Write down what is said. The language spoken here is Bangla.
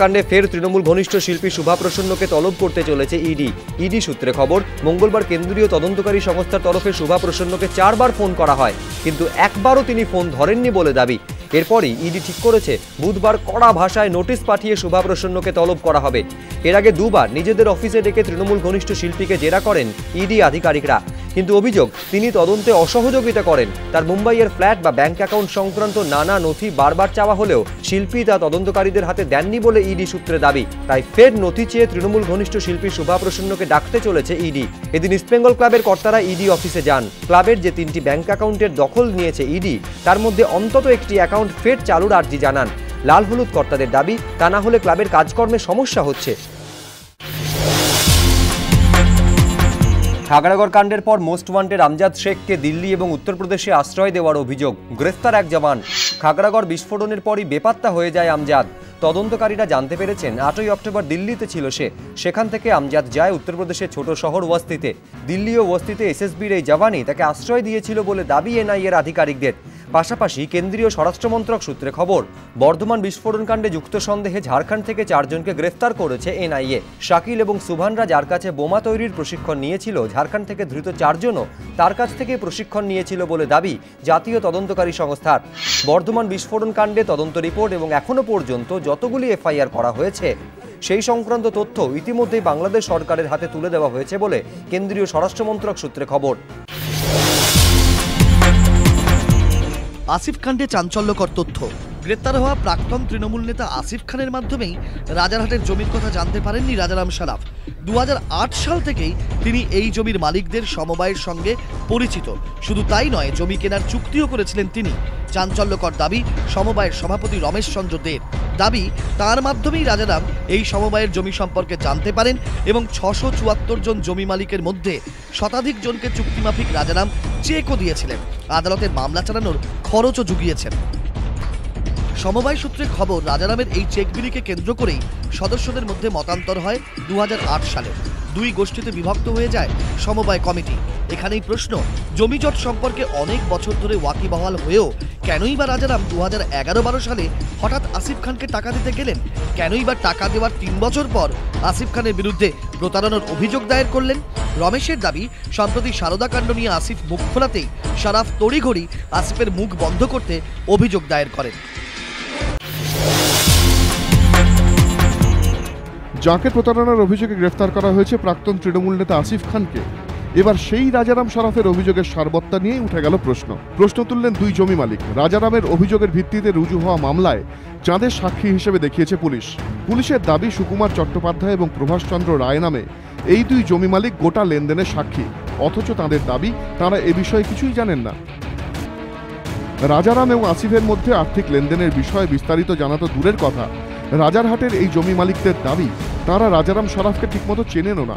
কাণ্ডে ফের তৃণমূল ঘনিষ্ঠ শিল্পী শুভা প্রসন্নকে তলব করতে চলেছে ইডি। ইডি সূত্রে খবর, মঙ্গলবার কেন্দ্রীয় তদন্তকারী সংস্থার তরফে শুভা প্রসন্নকে চারবার ফোন করা হয়, কিন্তু একবারও তিনি ফোন ধরেননি বলে দাবি। এরপরই ইডি ঠিক করেছে, বুধবার কড়া ভাষায় নোটিশ পাঠিয়ে শুভা প্রসন্নকে তলব করা হবে। এর আগে দুবার নিজেদের অফিসে ডেকে তৃণমূল ঘনিষ্ঠ শিল্পীকে জেরা করেন ইডি আধিকারিকরা। কিন্তু অভিযোগ, তিনি তদন্তে অসহযোগিতা করেন। তার মুম্বাইয়ের ফ্ল্যাট বা ব্যাংক অ্যাকাউন্ট সংক্রান্ত নানা নথি বারবার চাওয়া হলেও শিল্পী তা তদন্তকারীদের হাতে দেননি বলে ইডি সূত্রে দাবি। তাই ফের নথি চেয়ে তৃণমূল ঘনিষ্ঠ শিল্পী শুভা প্রসন্নকে ডাকতে চলেছে ইডি। এদিন ইস্টবেঙ্গল ক্লাবের কর্তারা ইডি অফিসে যান। ক্লাবের যে তিনটি ব্যাংক অ্যাকাউন্টের দখল নিয়েছে ইডি, তার মধ্যে অন্তত একটি অ্যাকাউন্ট ফের চালুর আর্জি জানান। লাল হলুদ কর্তাদের দাবি, তা না হলে ক্লাবের কাজকর্মে সমস্যা হচ্ছে। খাগড়াগড় কাণ্ডের পর মোস্ট ওয়ান্টেড আমজাদ শেখকে দিল্লি এবং উত্তরপ্রদেশে আশ্রয় দেওয়ার অভিযোগ। গ্রেফতার এক জওয়ান। খাগড়াগড় বিস্ফোরণের পরই বেপাত্তা হয়ে যায় আমজাদ। তদন্তকারীরা জানতে পেরেছেন, আটই অক্টোবর দিল্লিতে ছিল সে। সেখান থেকে আমজাদ যায় উত্তরপ্রদেশের ছোট শহর ওয়াস্তিতে। দিল্লি ও ওয়াস্তিতে এসএসবির এই জওয়ানই তাকে আশ্রয় দিয়েছিল বলে দাবি এনআইএর আধিকারিকদের। পাশাপাশি কেন্দ্রীয় স্বরাষ্ট্রমন্ত্রক সূত্রে খবর, বর্ধমান বিস্ফোরণকাণ্ডে যুক্ত সন্দেহে ঝাড়খণ্ড থেকে চারজনকে গ্রেফতার করেছে এনআইএ। শাকিল এবং সুভানরা যার কাছে বোমা তৈরির প্রশিক্ষণ নিয়েছিল, ঝাড়খণ্ড থেকে ধৃত চারজনও তার কাছ থেকে প্রশিক্ষণ নিয়েছিল বলে দাবি জাতীয় তদন্তকারী সংস্থার। বর্ধমান বিস্ফোরণকাণ্ডে তদন্ত রিপোর্ট এবং এখনও পর্যন্ত যতগুলি এফআইআর করা হয়েছে, সেই সংক্রান্ত তথ্য ইতিমধ্যেই বাংলাদেশ সরকারের হাতে তুলে দেওয়া হয়েছে বলে কেন্দ্রীয় স্বরাষ্ট্রমন্ত্রক সূত্রে খবর। আসিফ কাণ্ডে চাঞ্চল্যকর তথ্য। গ্রেপ্তার হওয়া প্রাক্তন তৃণমূল নেতা আসিফ খানের মাধ্যমেই রাজারহাটের জমির কথা জানতে পারেননি রাজারাম সারাফ। দু সাল থেকেই তিনি এই জমির মালিকদের সমবায়ের সঙ্গে পরিচিত। শুধু তাই নয়, জমি কেনার চুক্তিও করেছিলেন তিনি। চাঞ্চল্যকর দাবি সমবায়ের সভাপতি রমেশ চন্দ্র দের দাবি, তার মাধ্যমেই রাজারাম এই সমবায়ের জমি সম্পর্কে জানতে পারেন এবং ছশো চুয়াত্তর জন জমি মালিকের মধ্যে শতাধিক জনকে চুক্তিমাফিক রাজারাম চেকও দিয়েছিলেন। আদালতের মামলা চালানোর খরচও জুগিয়েছেন। সমবায় সূত্রে খবর, রাজারামের এই চেক বিলিকে কেন্দ্র করেই সদস্যদের মধ্যে মতান্তর হয় দু হাজার আট সালে। দুই গোষ্ঠীতে বিভক্ত হয়ে যায় সমবায় কমিটি। এখানেই প্রশ্ন জমিজট সম্পর্কে অনেক বছর ধরে ওয়াকিবহাল হয়েও কেনই বা রাজারাম দু হাজার এগারো বারো সালে হঠাৎ আসিফ খানকে টাকা দিতে গেলেন? কেনই বা টাকা দেওয়ার তিন বছর পর আসিফ খানের বিরুদ্ধে প্রতারণার অভিযোগ দায়ের করলেন? রমেশের দাবি, সম্প্রতি কাণ্ড নিয়ে আসিফ মুখ খোলাতেই সারাফ তড়িঘড়ি আসিফের মুখ বন্ধ করতে অভিযোগ দায়ের করেন। যাকে প্রতারণার অভিযোগে গ্রেফতার করা হয়েছে প্রাক্তন তৃণমূল নেতা আসিফ খানকে। এবার সেই রাজারাম শরাফের অভিযোগের সারবত্তা নিয়েই উঠে গেল প্রশ্ন। প্রশ্ন তুললেন দুই জমি মালিক। রাজারামের অভিযোগের ভিত্তিতে রুজু হওয়া মামলায় চাঁদের সাক্ষী হিসেবে দেখিয়েছে পুলিশ। পুলিশের দাবি সুকুমার চট্টোপাধ্যায় এবং প্রভাষচন্দ্র রায় নামে এই দুই জমি মালিক গোটা লেনদেনের সাক্ষী। অথচ তাদের দাবি, তারা এ বিষয়ে কিছুই জানেন না। রাজারাম এবং আসিফের মধ্যে আর্থিক লেনদেনের বিষয়ে বিস্তারিত জানা তো দূরের কথা। রাজারহাটের এই জমি মালিকদের দাবি তারা রাজারাম শরাফকে ঠিকমতো চেনেনও না।